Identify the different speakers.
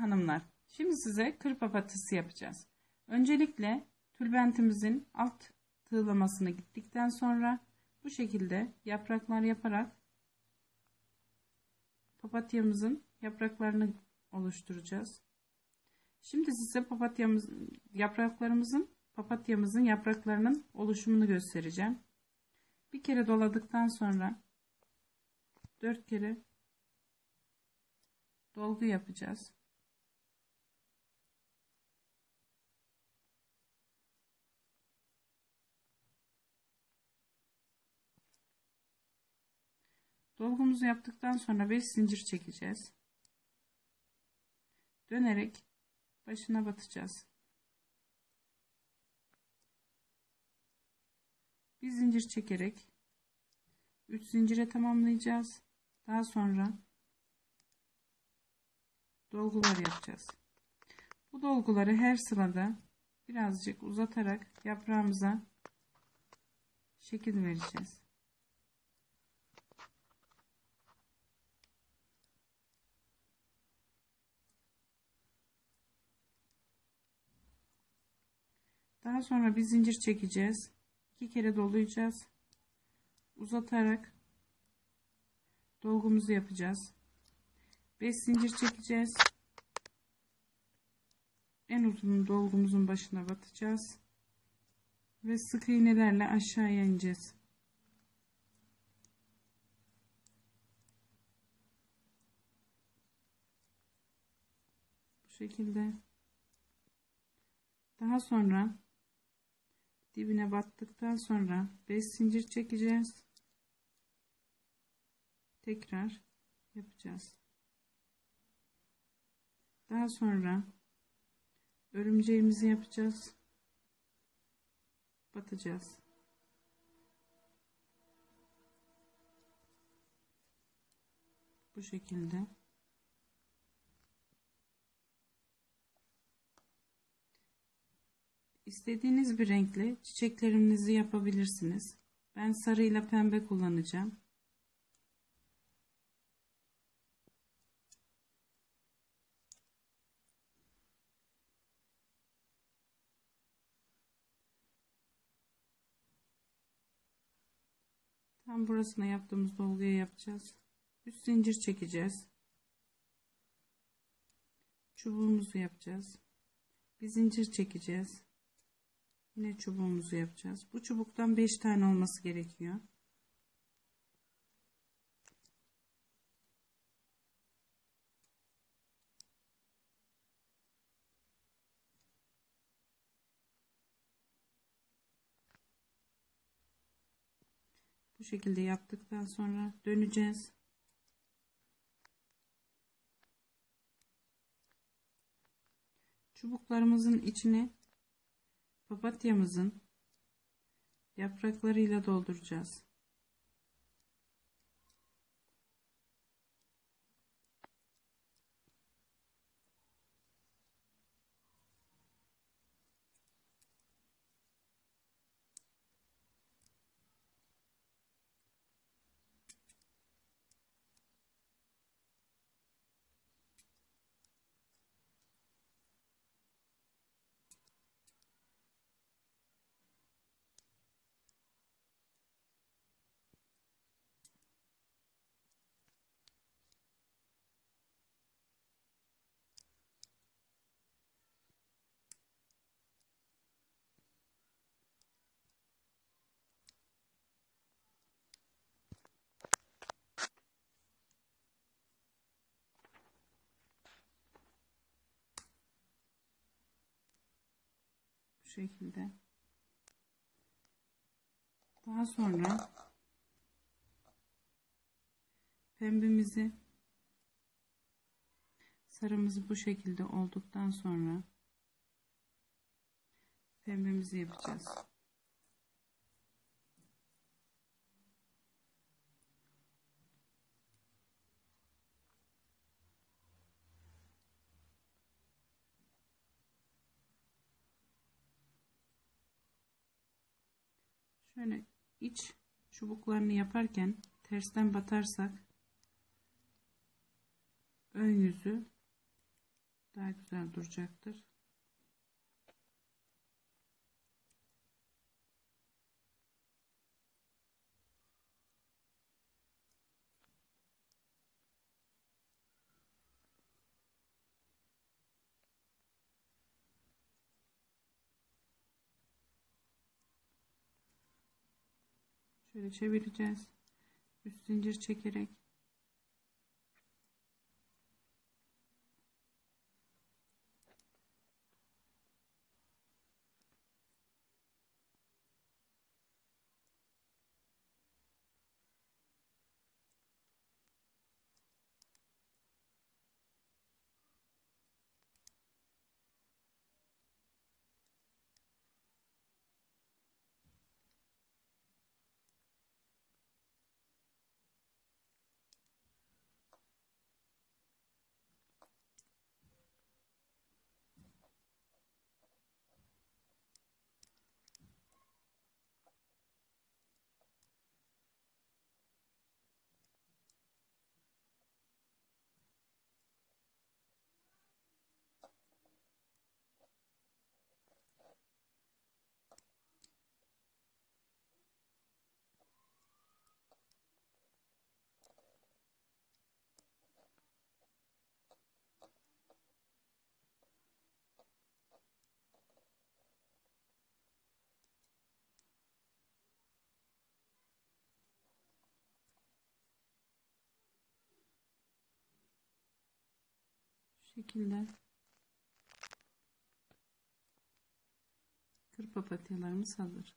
Speaker 1: Hanımlar, şimdi size kır papatyası yapacağız. Öncelikle tülbentimizin alt tığlamasını gittikten sonra bu şekilde yapraklar yaparak papatyamızın yapraklarını oluşturacağız. Şimdi size papatyamız yapraklarımızın papatyamızın yapraklarının oluşumunu göstereceğim. Bir kere doladıktan sonra dört kere dolgu yapacağız. Dolgumuzu yaptıktan sonra 5 zincir çekeceğiz. Dönerek başına batacağız. Bir zincir çekerek 3 zincire tamamlayacağız. Daha sonra dolgular yapacağız. Bu dolguları her sırada birazcık uzatarak yaprağımıza şekil vereceğiz. Daha sonra bir zincir çekeceğiz. iki kere dolayacağız. Uzatarak dolgumuzu yapacağız. 5 zincir çekeceğiz. En uzun dolgumuzun başına batacağız. Ve sık iğnelerle aşağıya ineceğiz. Bu şekilde. Daha sonra dibine battıktan sonra 5 zincir çekeceğiz. Tekrar yapacağız. Daha sonra örümceğimizi yapacağız. Batacağız. Bu şekilde. İstediğiniz bir renkle çiçeklerinizi yapabilirsiniz. Ben sarı ile pembe kullanacağım. Tam burasına yaptığımız dolguya yapacağız. Üst zincir çekeceğiz. Çubuğumuzu yapacağız. Bir zincir çekeceğiz. Yine çubuğumuzu yapacağız. Bu çubuktan 5 tane olması gerekiyor. Bu şekilde yaptıktan sonra döneceğiz. Çubuklarımızın içine papatyamızın yapraklarıyla dolduracağız. Şekilde. Daha sonra pembemizi sarımızı bu şekilde olduktan sonra pembemizi yapacağız. Şöyle iç çubuklarını yaparken tersten batarsak ön yüzü daha güzel duracaktır. Şöyle çevireceğiz. Üst zincir çekerek şekilde kır papatyalarımız hazır.